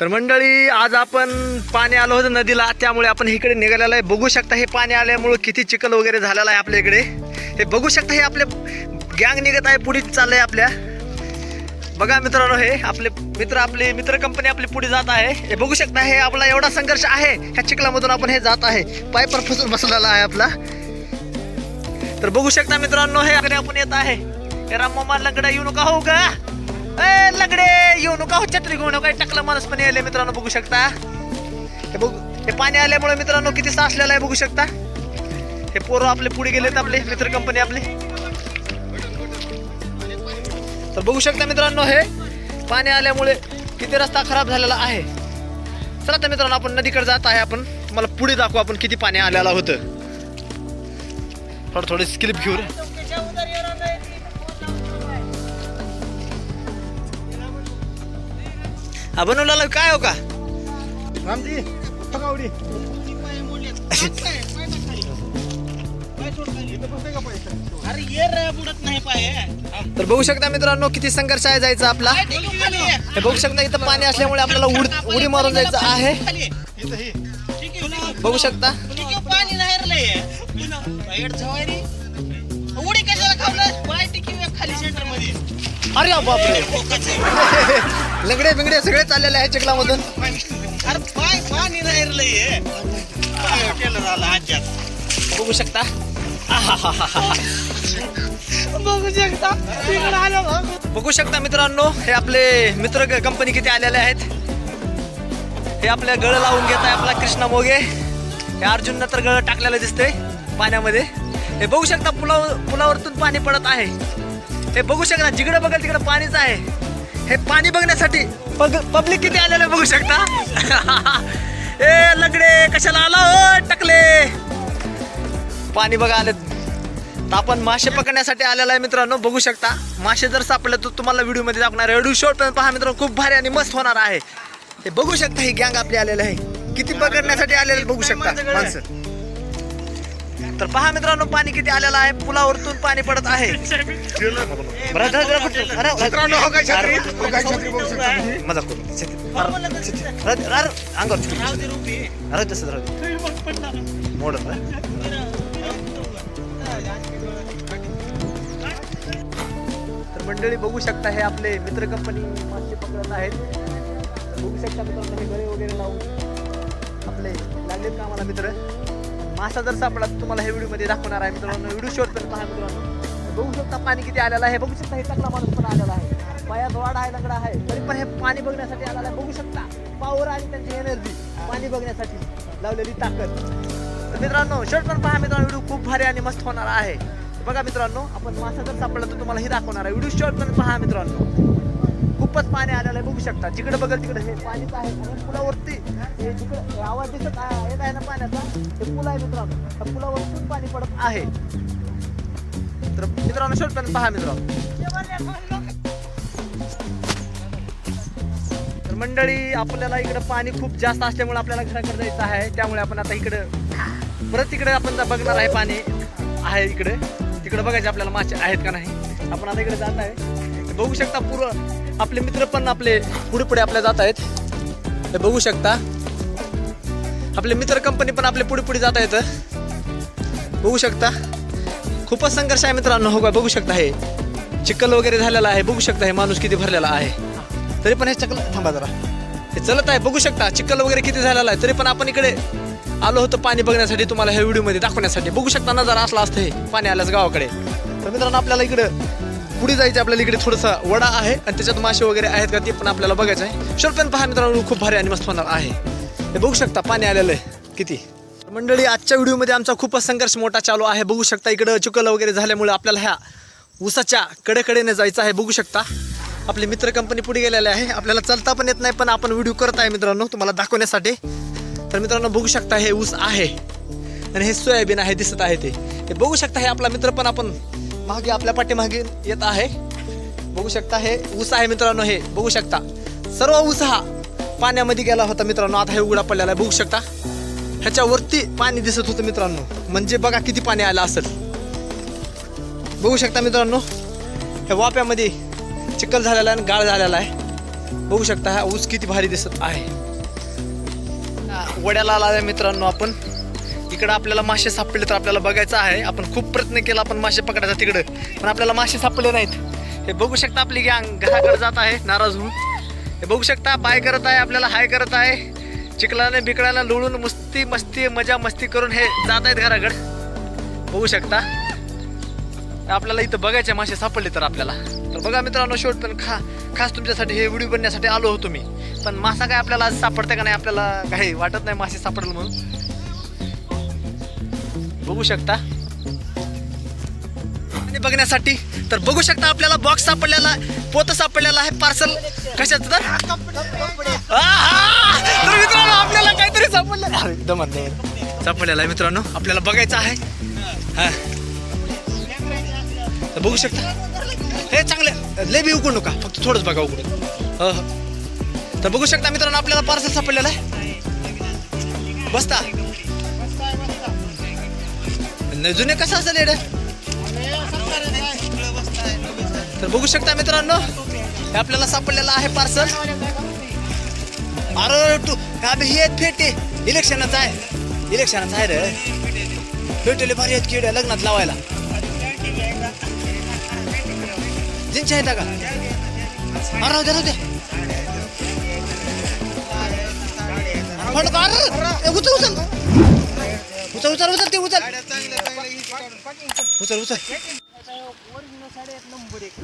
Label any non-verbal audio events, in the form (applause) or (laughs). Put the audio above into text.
तर मंडळी आज आपण पाणी आलो होतं नदीला. त्यामुळे आपण इकडे निघालेलं आहे. बघू शकता हे पाणी आल्यामुळे किती चिखल वगैरे झालेलं आहे आपल्या इकडे. हे बघू शकता हे आपले गँग निघत आहे पुढे चाललंय आपल्या. बघा मित्रांनो हे आपले मित्र आपले मित्र कंपनी आपली पुढे जात आहे. हे बघू शकता हे आपला एवढा संघर्ष आहे. ह्या चिखलामधून आपण हे जात आहे. पायपर फसून बसलेला आहे आपला. तर बघू शकता मित्रांनो हे आपण येत आहे. हे राम लंगडा येऊ नका हो का? लगडे येऊ नका हो छत्री घेऊ नका टाकलं माणूस पण यायले मित्रांनो बघू शकता. हे बघू हे पाणी आल्यामुळे मित्रांनो किती साचलेलं आहे बघू शकता. हे पोरं आपले पुढे गेलेत आपले मित्र कंपनी आपली. तर बघू शकता मित्रांनो हे पाणी आल्यामुळे किती रस्ता खराब झालेला आहे. चला तर मित्रांनो आपण नदीकडे जात आहे आपण. मला पुढे दाखवू आपण किती पाणी आलेलं होतं. थोडं थोडं स्किलिप घेऊ रे हा बनवलेला काय हो का? रामजी पगावडी अरे ये रे बुडत नाही पाय. तर बघू शकता मित्रांनो किती संघर्ष आहे जायचा आपला. हे बघू शकता इथं पाणी असल्यामुळे आपल्याला उड उडी मारून जायचं आहे. बघू शकता. पाणी नाही उडी कशाला खाली सेंटरमध्ये. अरे बापरे. लंगडे बिंगडे सगळे चाललेले आहे चिखलामधून. पाय पाणी केलं झालं आज्यात? बघू शकता. बघू शकता. बघू शकता मित्रांनो हे आपले मित्र कंपनी किती आलेले आहेत? हे आपल्या गळ लावून घेत आहे आपला कृष्णा मोगे. हे अर्जुन तर गळ टाकलेलं दिसतंय पाण्यामध्ये. हे बघू शकता पुलाव पुलावरतून पाणी पडत आहे. हे बघू शकता जिकडे बघाल तिकडे पाणीच आहे. हे पाणी बघण्यासाठी पब्लिक किती आलेलं बघू शकता? (laughs) ए लगडे कशाला आला हो? टकले. पाणी बघा आले. आपण मासे पकडण्यासाठी आलेला आहे मित्रांनो बघू शकता. मासे जर सापडले तर तुम्हाला व्हिडिओमध्ये दाखवणार आहे. शॉर्ट पण पहा मित्रांनो खूप भारी आणि मस्त होणार आहे. हे बघू शकता ही गँग आपली आलेलं आहे. किती पकडण्यासाठी आलेले बघू शकता माणसं. तर पहा मित्रांनो पाणी किती आलेलं आहे पुलावरतून पाणी पडत आहे बरं, जरा- जरा फुट- अरे, मित्रांनो, हो काय छत्री? अरे, हो काय छत्री बघू शकता तुम्ही? मजाक करू. छत्री. अरे, छत्री. अरे, अरे, अंगावर छत्री. अरे तसंच राहू दे. मोडत ना तर मंडळी बघू शकता हे आपले मित्र कंपनी मासे पकडत आहेत तर बघू शकता मित्रांनो हे गळे वगैरे लावून आपले लागलेत का आम्हाला मित्र मासा जर सापडला तर तुम्हाला हे व्हिडिओमध्ये दाखवणार आहे मित्रांनो. व्हिडिओ शॉर्ट पण पहा मित्रांनो. बघू शकता पाणी किती आलेलं आहे. बघू शकता हे चांगला माणूस पण आलेला आहे. पायात वाढ आहे लंगडा आहे. तरी पण हे पाणी बघण्यासाठी आलेला आहे. बघू शकता पावर आणि त्यांची एनर्जी पाणी बघण्यासाठी लावलेली ताकद. तर मित्रांनो शॉर्ट पण पहा मित्रांनो व्हिडिओ खूप भारी आणि मस्त होणार आहे. बघा मित्रांनो आपण मासा जर सापडला तर तुम्हाला हे दाखवणार आहे. व्हिडिओ शॉर्ट पण पहा मित्रांनो. खूपच पाणी आलेलं आहे बघू शकता. जिकडे बघा तिकडे. हे पाणीच आहे पुलावरती हे जिकडे आवाज दिसत येत आहे ना पाण्याचा? हे पुल आहे मित्रांनो. त्या पुलावरतून पाणी पडत आहे. तर मित्रांनो शॉर्ट पहा मित्रांनो. तर मंडळी आपल्याला इकडे पाणी खूप जास्त असल्यामुळे आपल्याला घराकडे जायचं आहे. त्यामुळे आपण आता इकडे परत तिकडे आपण बघणार आहे पाणी आहे इकडे. तिकडे बघायचे आपल्याला मासे आहेत का नाही. आपण आता इकडे जात आहे. बघू शकता पूर्ण आपले मित्र पण आपले पुढे पुढे आपल्या जात आहेत. हे बघू शकता. आपले मित्र कंपनी पण आपले पुढे पुढे जात आहेत. बघू शकता. खूपच संघर्ष आहे मित्रांनो. हो का? बघू शकता हे. चिखल वगैरे झालेला आहे. बघू शकता हे माणूस किती भरलेला आहे. तरी पण हे चकल थांबा जरा. हे चलत आहे. बघू शकता. चिखल वगैरे किती झालेला आहे. तरी पण आपण इकडे आलो होतो पाणी बघण्यासाठी तुम्हाला ह्या व्हिडिओमध्ये दाखवण्यासाठी. बघू शकता नजर असला असतं हे. पाणी आल्यास गावाकडे. तर मित्रांनो आपल्याला इकडं पुढे जायचं आपल्याला इकडे थोडंसं वडा आहे आणि त्याच्यात मासे वगैरे आहेत का ते पण आपल्याला बघायचं आहे. शॉर्ट पण पहा मित्रांनो खूप भारी आणि मस्त होणार आहे. हे बघू शकता पाणी आलेलं आहे. किती? मंडळी आजच्या व्हिडिओमध्ये आमचा खूपच संघर्ष मोठा चालू आहे. बघू शकता इकडं चुकलं वगैरे झाल्यामुळे आपल्याला ह्या ऊसाच्या कडेकडेने जायचं आहे. बघू शकता. आपली मित्र कंपनी पुढे गेलेले आहे. आपल्याला चालता पण येत नाही पण आपण व्हिडिओ करत आहे मित्रांनो तुम्हाला दाखवण्यासाठी. तर मित्रांनो बघू शकता हे ऊस आहे. आणि हे सोयाबीन आहे दिसत आहे ते. हे बघू शकता हे आपला मित्र पण आपण मागे आपल्या पाठीमागे येत आहे. बघू शकता हे ऊस आहे मित्रांनो हे. बघू शकता. सर्व ऊस हा पाण्यामध्ये गेला होता मित्रांनो. आता हे उघडा पडलेला आहे. बघू शकता. ह्याच्यावरती पाणी दिसत होतं मित्रांनो. म्हणजे बघा किती पाणी आलं असेल. बघू शकता मित्रांनो. ह्या वाप्यामध्ये चिखल झालेला आहे आणि गाळ झालेला आहे. बघू शकता हा ऊस किती भारी दिसत आहे. हा, वड्याला आला आहे मित्रांनो आपण. इकडं आपल्याला मासे सापडले तर आपल्याला बघायचं आहे. आपण खूप प्रयत्न केला आपण मासे पकडायचा तिकडं. पण आपल्याला मासे सापडले नाहीत. हे बघू शकता आपली गँग घराकडे जात आहे नाराज होऊन. हे बघू शकता बाय करत आहे आपल्याला हाय करत आहे. चिखलाने बिकडाला लुळून मस्ती मस्ती मजा मस्ती करून हे जात आहेत घराकडे. बघू शकता. आपल्याला इथं बघायचे मासे सापडले तर आपल्याला. तर बघा मित्रांनो शेवट पण खा खास तुमच्यासाठी हे व्हिडिओ बनण्यासाठी आलो होतो मी. पण मासा काय आपल्याला आज सापडते का नाही आपल्याला काही वाटत नाही मासे सापडेल म्हणून. बघू शकता. आणि बघण्यासाठी तर बघू शकता आपल्याला बॉक्स सापडलेला पोत सापडलेला आहे पार्सल कशाचं तर? मित्रांनो आपल्याला काहीतरी सापडलं. अरे, सापडलेला आहे मित्रांनो. आपल्याला बघायचं आहे. हा. तर बघू शकता. हे चांगले लय बी उघडू नका. फक्त थोडंच बघा उघडून. हो हो. तर बघू शकता मित्रांनो आपल्याला पार्सल सापडलेलं आहे. बसता. नाही जुने कसं असेल येडे तर बघू शकता मित्रांनो हे आपल्याला सापडलेलं आहे पार्सल अरे तू अबे हे फेटे. इलेक्शनच आहे. इलेक्शनच आहे रे. फेटेले भारी आहेत किड्या लग्नात लावायला. जिंचे आहेत का अरे राहू दे राहू दे. उचल उचल. उचल उचल उचल ते उचल. ઉતર ઉતર ઓરિજિનલ સાડે એક નંબર એક